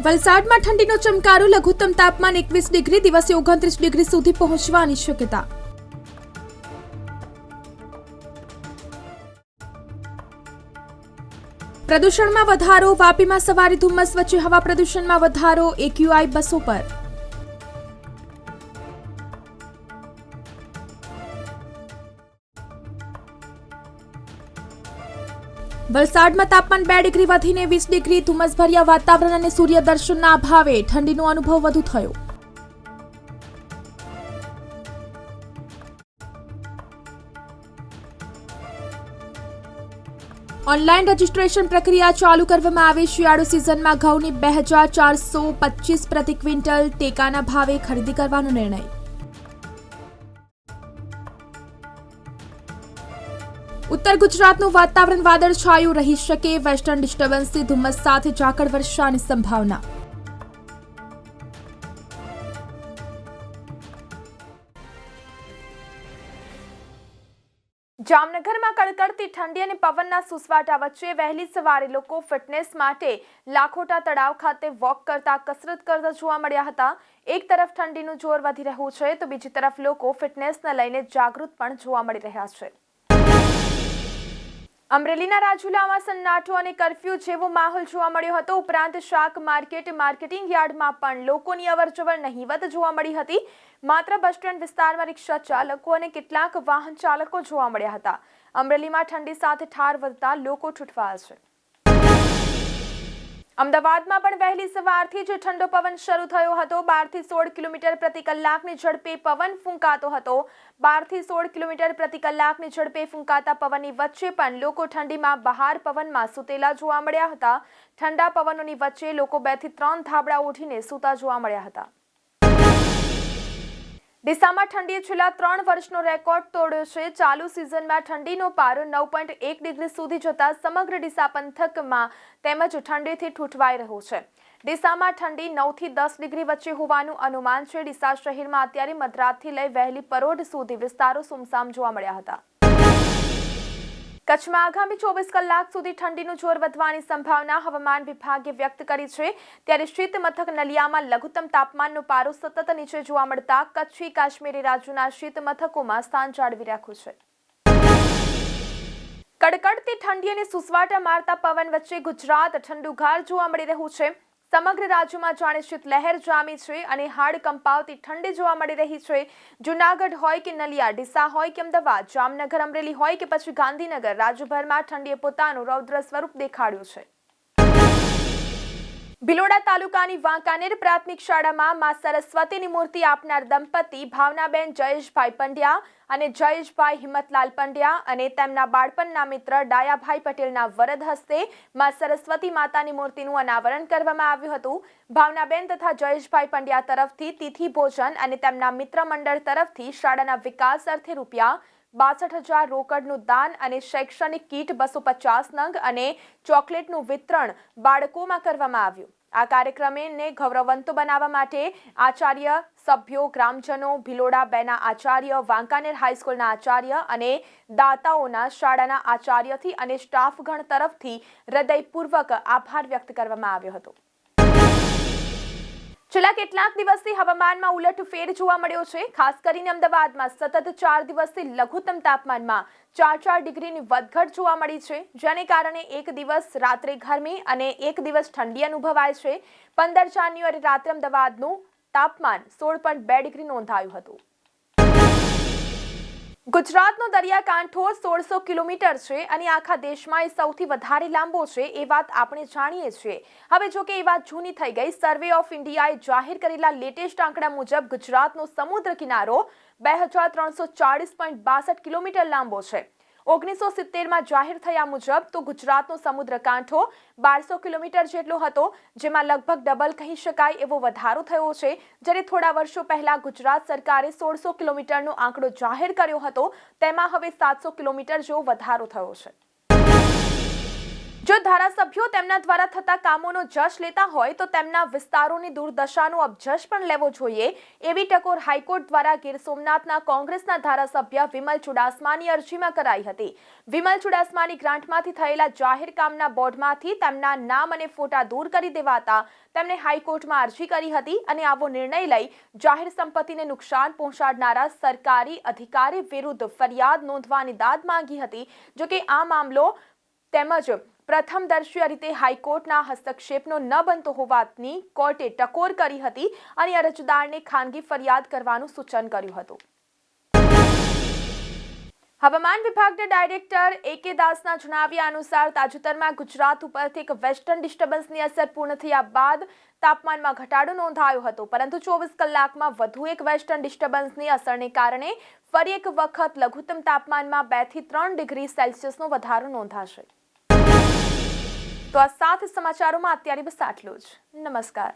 વલસાડમાં ઠંડીનો ચમકારો, લઘુત્તમ તાપમાન એકવીસ ડિગ્રી, દિવસે ઓગણત્રીસ ડિગ્રી સુધી પહોંચવાની શક્યતા. પ્રદૂષણમાં વધારો, વાપીમાં સવારે ધુમ્મસ વચ્ચે હવા પ્રદૂષણમાં વધારો, એક્યુઆઈ બસો પર. વલસાડમાં તાપમાન બે ડિગ્રી વધીને વીસ ડિગ્રી, ધુમ્મસભર્યા વાતાવરણ અને સૂર્ય દર્શનના અભાવે ઠંડીનો અનુભવ વધુ થયો. ઓનલાઈન રજીસ્ટ્રેશન પ્રક્રિયા ચાલુ કરવામાં આવી. શિયાળુ સિઝનમાં ઘઉંની બે હજાર ચારસો પચીસ પ્રતિ ક્વિન્ટલ ટેકાના ભાવે ખરીદી કરવાનો નિર્ણય. ઉત્તર ગુજરાતનું વાતાવરણ વાદળછાયું રહી શકે, વેસ્ટર્ન ડિસ્ટર્બન્સથી ધુમ્મસ સાથે ઝાકળ વર્ષાની સંભાવના. જામનગરમાં કડકડતી ઠંડી અને પવનના સુસવાટા વચ્ચે વહેલી સવારે લોકો ફિટનેસ માટે લાખોટા તળાવ ખાતે વોક કરતા કસરત કરતા જોવા મળ્યા હતા. એક તરફ ઠંડીનું જોર વધી રહ્યું છે, તો બીજી તરફ લોકો ફિટનેસને લઈને જાગૃત પણ જોવા મળી રહ્યા છે. અમરેલીના રાજુલામાં સન્નાટો અને કરફ્યુ જેવો માહોલ જોવા મળ્યો હતો. ઉપરાંત શાક માર્કેટ, માર્કેટિંગ યાર્ડમાં પણ લોકોની અવરજવર નહીવત જોવા મળી હતી. માત્ર બસ સ્ટેન્ડ વિસ્તારમાં રિક્ષા ચાલકો અને કેટલાક વાહન ચાલકો જોવા મળ્યા હતા. અમરેલીમાં ઠંડી સાથે ઠાર વધતા લોકો છૂટવાયા છે. અમદાવાદમાં પણ વહેલી સવારથી જ ઠંડો પવન શરૂ થયો હતો. બારથી સોળ કિલોમીટર પ્રતિ કલાકની ઝડપે પવન ફૂંકાતો હતો. બારથી સોળ કિલોમીટર પ્રતિ કલાકની ઝડપે ફૂંકાતા પવનની વચ્ચે પણ લોકો ઠંડીમાં બહાર પવનમાં સૂતેલા જોવા મળ્યા હતા. ઠંડા પવનોની વચ્ચે લોકો બેથી ત્રણ ધાબળા ઉઠીને સૂતા જોવા મળ્યા હતા. ડીસામાં ઠંડીએ છેલ્લા ત્રણ વર્ષનો રેકોર્ડ તોડ્યો છે. ચાલુ સિઝનમાં ઠંડીનો પારો નવ પોઈન્ટ એક ડિગ્રી સુધી જતા સમગ્ર ડીસા પંથકમાં તેમજ ઠંડીથી ઠૂંઠવાઈ રહ્યો છે. ડીસામાં ઠંડી નવથી દસ ડિગ્રી વચ્ચે હોવાનું અનુમાન છે. ડીસા શહેરમાં અત્યારે મધરાતથી લઈ વહેલી પરોઢ સુધી વિસ્તારો સુમસામ જોવા મળ્યા હતા. કચ્છમાં આગામી ચોવીસ કલાક સુધી ઠંડીનું જોર વધવાની સંભાવના હવામાન વિભાગે વ્યક્ત કરી છે. ત્યારે શીત મથક નલિયામાં લઘુત્તમ તાપમાનનો પારો સતત નીચે જોવા મળતા કચ્છી, કાશ્મીરી રાજ્યોના શીત મથકોમાં સ્થાન જાળવી રાખ્યું છે. કડકડતી ઠંડી અને સુસવાટા મારતા પવન વચ્ચે ગુજરાત ઠંડુગાર જોવા મળી રહ્યું છે. સમગ્ર રાજ્યમાં જાણે શીતલહેર જામી છે અને હાડ કંપાવતી ઠંડી જોવા મળી રહી છે. જુનાગઢ હોય કે નલિયા, ડીસા હોય કે અમદાવાદ, જામનગર, અમરેલી હોય કે પછી ગાંધીનગર, રાજ્યભરમાં ઠંડીએ પોતાનું રૌદ્ર સ્વરૂપ દેખાડ્યું છે. ભિલોડા તાલુકાની વાંકાનેર પ્રાથમિક શાળામાં મા સરસ્વતીની મૂર્તિ આપનાર દંપતી ભાવનાબેન જયેશભાઈ પંડ્યા અને જયેશભાઈ હિંમતલાલ પંડ્યા અને તેમના બાળપણના મિત્ર ડાયાભાઈ પટેલના વરદ હસ્તે મા સરસ્વતી માતાની મૂર્તિનું અનાવરણ કરવામાં આવ્યું હતું. ભાવનાબેન તથા જયેશભાઈ પંડ્યા તરફથી તિથિ ભોજન અને તેમના મિત્ર મંડળ તરફથી શાળાના વિકાસ અર્થે રૂપિયા બાસઠ હજાર રોકડનું દાન અને શૈક્ષણિક કીટ બસો પચાસ નંગ અને ચોકલેટનું વિતરણ બાળકોમાં કરવામાં આવ્યું. આ કાર્યક્રમને ગૌરવવંતો બનાવવા માટે આચાર્ય સભ્યો, ગ્રામજનો ભિલોડા બેના આચાર્ય, વાંકાનેર હાઈસ્કૂલના આચાર્ય અને દાતાઓના શાળાના આચાર્યથી અને સ્ટાફગણ તરફથી હૃદયપૂર્વક આભાર વ્યક્ત કરવામાં આવ્યો હતો. છેલ્લા કેટલાક દિવસથી હવામાનમાં ઉલટફેર જોવા મળ્યો છે. ખાસ કરીને અમદાવાદમાં સતત ચાર દિવસથી લઘુત્તમ તાપમાનમાં ચાર ચાર ડિગ્રીની વધઘટ જોવા મળી છે. જેને કારણે એક દિવસ રાત્રે ગરમી અને એક દિવસ ઠંડી અનુભવાય છે. પંદર જાન્યુઆરી રાત્રે અમદાવાદનું તાપમાન સોળ પોઈન્ટ બે ડિગ્રી નોંધાયું હતું. ગુજરાતનો દરિયાકાંઠો સોળસો કિલોમીટર છે અને આખા દેશમાં એ સૌથી વધારે લાંબો છે એ વાત આપણે જાણીએ છીએ. હવે જો કે એ વાત જૂની થઈ ગઈ. સર્વે ઓફ ઇન્ડિયાએ જાહેર કરેલા લેટેસ્ટ આંકડા મુજબ ગુજરાતનો સમુદ્ર કિનારો બે હજાર ત્રણસો ચાળીસ પોઈન્ટ બાસઠ કિલોમીટર લાંબો છે. ઓગણીસો સિત્તેરમાં જાહેર થયા મુજબ તો ગુજરાતનો સમુદ્ર કાંઠો બારસો કિલોમીટર જેટલો હતો, જેમાં લગભગ ડબલ કહી શકાય એવો વધારો થયો છે. જ્યારે થોડા વર્ષો પહેલા ગુજરાત સરકારે સોળસો કિલોમીટરનો આંકડો જાહેર કર્યો હતો, તેમાં હવે સાતસો કિલોમીટર જેવો વધારો થયો છે. જો ધારાસભ્યો તેમના દ્વારા થતા કામોનો જશ લેતા હોય તો તેમના વિસ્તારોની દુર્દશાનો અબજશ પણ લેવો જોઈએ. એવી ટકોર હાઈકોર્ટ દ્વારા ગીર સોમનાથના કોંગ્રેસના ધારાસભ્ય વિમલ ચુડાસમાની અરજીમાં કરાઈ હતી. વિમલ ચુડાસમાની ગ્રાન્ટમાંથી થયેલા જાહેર કામના બોર્ડમાંથી તેમના નામ અને ફોટા દૂર કરી દેવાતા તેમણે હાઈકોર્ટમાં અરજી કરી હતી અને આવો નિર્ણય લઈ જાહેર સંપત્તિને નુકસાન પહોંચાડનારા સરકારી અધિકારી વિરુદ્ધ ફરિયાદ નોંધવાની દાદ માંગી હતી. જો કે આ મામલો તેમજ પ્રથમદર્શીય રીતે હાઈકોર્ટના હસ્તક્ષેપનો ન બનતો હોવાની કોર્ટે ટકોર કરી હતી અને અરજદારને ખાનગી ફરિયાદ કરવાનું સૂચન કર્યું હતું. હવામાન વિભાગના ડાયરેક્ટર એ કે દાસના જણાવ્યા અનુસાર તાજેતરમાં ગુજરાત ઉપરથી એક વેસ્ટર્ન ડિસ્ટર્બન્સની અસર પૂર્ણ થયા બાદ તાપમાનમાં ઘટાડો નોંધાયો હતો, પરંતુ ચોવીસ કલાકમાં વધુ એક વેસ્ટર્ન ડિસ્ટર્બન્સની અસરને કારણે ફરી એક વખત લઘુત્તમ તાપમાનમાં બેથી ત્રણ ડિગ્રી સેલ્સિયસનો વધારો નોંધાશે. તો આ સાત સમાચારોમાં અત્યારે બસ આટલું જ. નમસ્કાર.